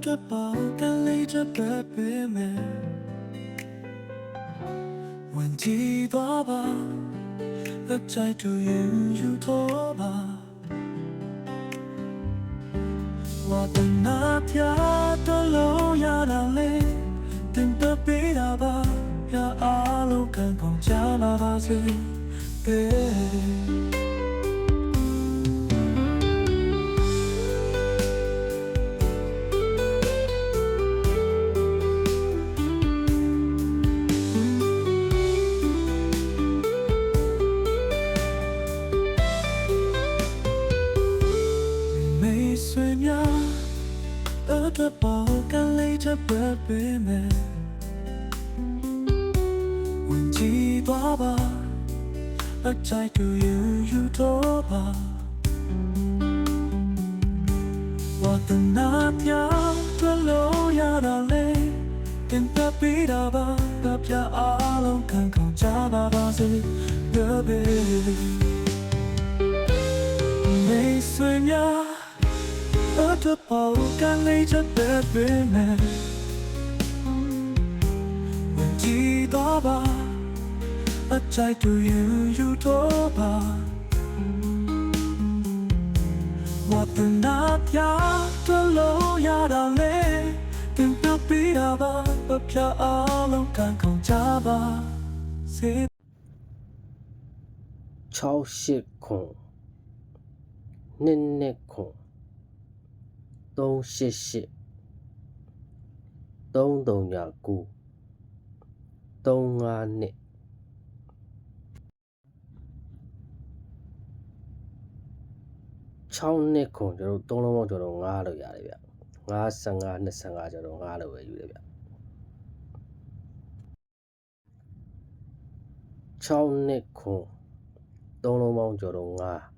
အတွက်ပါကလေးချက်ပဲပေးမယ်ဝင်ကြည့်သွားပါလက်ချိုက်တူရင်ယူတော့ပါဝတ်နာပြတော့လို့ရတာလေတင်တပေးတာပါ 饿得饱，干累着不悲美。问几多吧，而在都有有多吧。我的那条的路要到累，跟着比达吧，大家阿龙看空加巴巴是个别。没睡眠， 和的爆干累着的背面，问题多吧，啊在都有有多吧，我的那呀的路呀的嘞，跟那比呀吧，不偏阿龙干空家吧，谁？超市空，那那空。388 339 35နှစ်6နှစ်ခွန်ကျွန်တော်တို့သုံးလုံးပေါင်းကျွန်တော်9လို့ရတယ်ဗျ55 25ကျွန်တော်9လို့ပဲယူတယ်ဗျ6နှစ်ခွန်သုံးလုံးပေါင်းကျွန်တော်9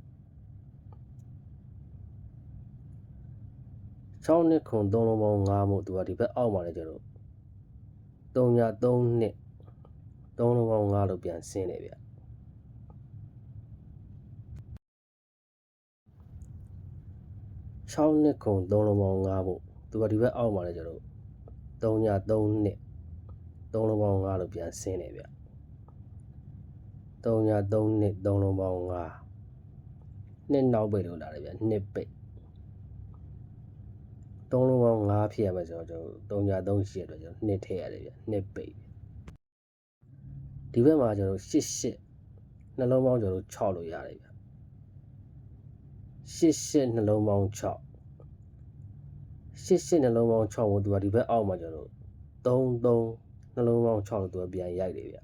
6နှစ်ခွန်3လုံးပေါင်း5မို့သူကဒီဘက်အောက်မှာလည်းကျတော့3ည3နှစ်3လုံးပေါင်း5လို့ပြန်ဆင်းတယ်ဗျ6နှစ်ခွန်3လုံးပေါင်း5မို့သူကဒီဘက်အောက်မှာလည်းကျတော့3ည3နှစ်3လုံးပေါင်း5လို့ပြန်ဆင်းတယ်ဗျ3ည3နှစ်3လုံးပေါင်း5နှစ်နောက်ပိတ်လို့လာတယ်ဗျနှစ်ပိတ် 3လုံးပေါင်း5ဖြစ်ရမယ်ဆိုတော့ကျွန်တော်3ည3ရှိရတော့ကျွန်တော်နှစ်ထည့်ရတယ်ဗျနှစ်ပိတ်ဒီဘက်မှာကျွန်တော်8 8နှလုံးပေါင်းကျွန်တော်6လို့ရတယ်ဗျ8 8နှလုံးပေါင်း6 8 8နှလုံးပေါင်း6ကိုသူကဒီဘက်အောက်မှာကျွန်တော်3 3နှလုံးပေါင်း6လို့သူကပြန်ရိုက်တယ်ဗျ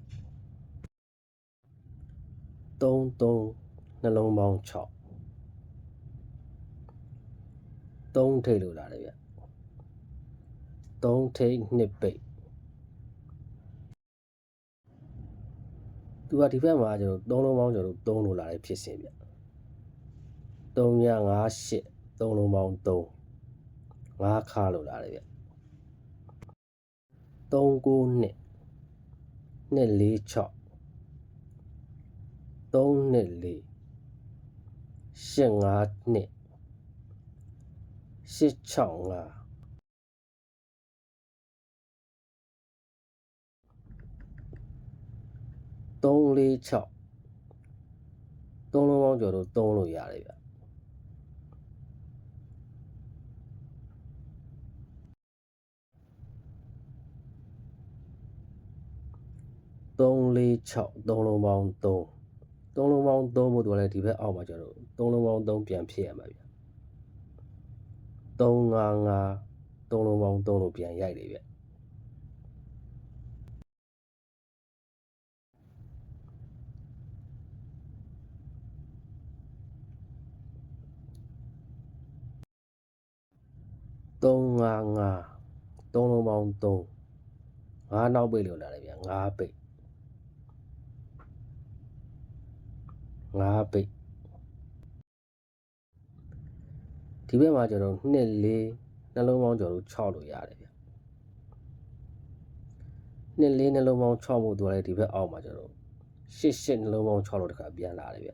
3 3နှလုံးပေါင်း6 3ထိပ်လို့လာတယ်ဗျ3ထိပ်နှစ်ပိတ်သူကဒီဘက်မှာကျွန်တော်3လုံးပေါင်းကျွန်တော်3လို့လာတယ်ဖြစ်စဉ်ဗျ3ည5 8 3လုံးပေါင်း3 5ခါလို့လာတယ်ဗျ3 9နှစ်နှစ်4 6 3နှစ်4 8 5နှ စ်ရှစ်ချောင်းငါ3 4 6သုံးလုံးပေါင်းကျော်တို့သုံးလို့ရတယ်ဗျ3 4 6သုံးလုံးပေါင်း3သုံးလုံးပေါင်း3ဖို့တော့လည်းဒီဘက်အောက်မှာကျတော့သုံးလုံးပေါင်း3ပြန်ဖြစ်ရမှာဗျ 355သုံးလုံးပေါင်း3လို့ပြန်ရိုက်တယ်ဗျ355သုံးလုံးပေါင်း3ငါးနောက်ပိတ်လို့လာတယ်ဗျငါးပိတ်ငါးပိတ် ဒီဘက်မှာကျတော့2 4နှလုံးပေါင်းကျော်လို့6လို့ရတယ်ဗျ2 4နှလုံးပေါင်း6ဖို့သူကလည်းဒီဘက်အောက်မှာကျတော့8 8နှလုံးပေါင်း6လို့တခါပြန်လာတယ်ဗျ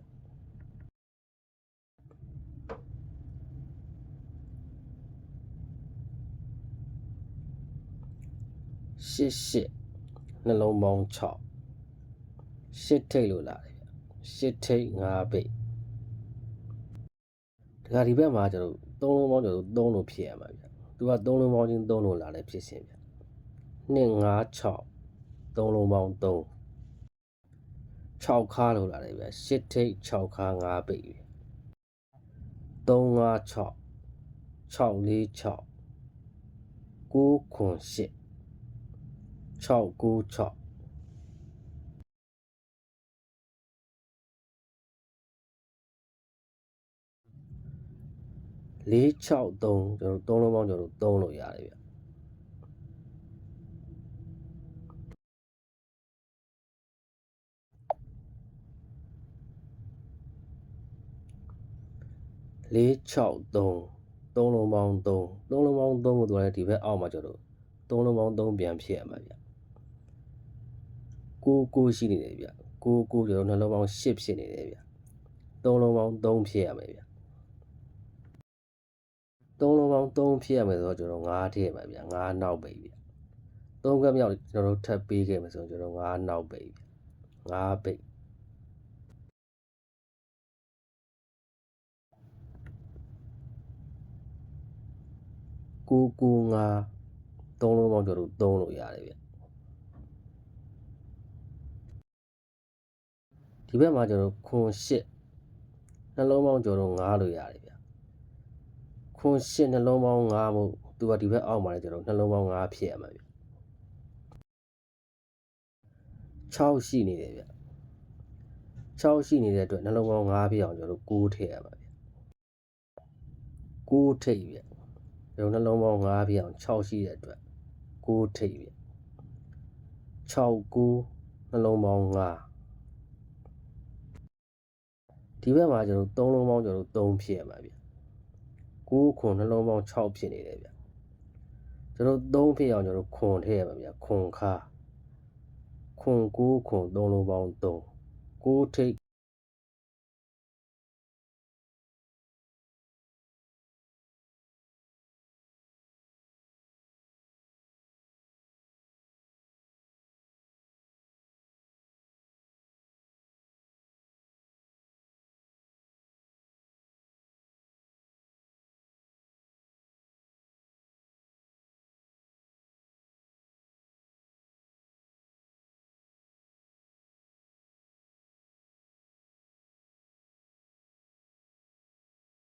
ရှစ်ရှစ်နှလုံးပေါင်း6ရှစ်ထိတ်လို့လာတယ်ဗျရှစ်ထိတ်5ပိတ် တခါဒီဘက်မှာကျွန်တော်သုံးလုံးပေါင်းကျွန်တော်3လို့ဖြစ်ရမှာဗျသူက3လုံးပေါင်းချင်း3လို့လာတယ်ဖြစ်စဉ်ဗျ2 5 6 3လုံးပေါင်း3 6ခါလို့လာတယ်ဗျရှစ်ထိတ်6ခါ5ပိတ်ဗျ3 5 6 6 4 6 9ခွန်8 6 9 6 လေး6 3ကျွန်တော်သုံးလုံးပေါင်းကျွန်တော်သုံးလို့ရတယ်ဗျလေး6 3သုံးလုံးပေါင်း3သုံးလုံးပေါင်း3ကိုသူလည်းဒီဘက်အောက်မှာကျွန်တော်သုံးလုံးပေါင်း3ပြန်ဖြစ်ရမှာဗျကိုကိုရှိနေတယ်ဗျကိုကိုကျွန်တော်နှလုံးပေါင်း8ဖြစ်နေတယ်ဗျသုံးလုံးပေါင်း3ဖြစ်ရမယ်ဗျ သုံးလုံးပေါင်း3ဖြစ်ရမယ်ဆိုတော့ကျွန်တော်9ထည့်ရမှာဗျ9နောက်ပဲဗျသုံးကပ်မြောက်ကျွန်တော်တို့ထပ်ပေးခဲ့မယ်ဆိုတော့ကျွန်တော်9နောက်ပဲဗျ9ပိတ်ကိုကိုငါသုံးလုံးပေါင်းကျွန်တော်တို့သုံးလို့ရတယ်ဗျဒီဘက်မှာကျွန်တော်တို့ခွန်ရှစ်နှလုံးပေါင်းကျွန်တော်တို့ငါးလို့ရတယ်ဗျ ခွန်ရှစ်နှလုံးပေါင်းငါးမို့သူကဒီဘက်အောက်မှာလည်းကျွန်တော်နှလုံးပေါင်းငါးဖြစ်ရမှာဗျ6ရှိနေတယ်ဗျ6ရှိနေတဲ့အတွက်နှလုံးပေါင်း5ဖြစ်အောင်ကျွန်တော်တို့6ထည့်ရမှာဗျ6ထိပ်ဗျကျွန်တော်နှလုံးပေါင်း5ပြအောင်6ရှိတဲ့အတွက်6ထိပ်ပြ6 9နှလုံးပေါင်း5ဒီဘက်မှာကျွန်တော်3လုံးပေါင်းကျွန်တော်3ဖြစ်ရမှာဗျ 9ခွန်နှလုံးပေါင်း6ဖြစ်နေတယ်ဗျကျွန်တော်3ဖြစ်အောင်ကျွန်တော်ခွန်ထည့်ရမှာဗျခွန်ခါခွန်9ခွန်3လုံးပေါင်း3 9ထိပ်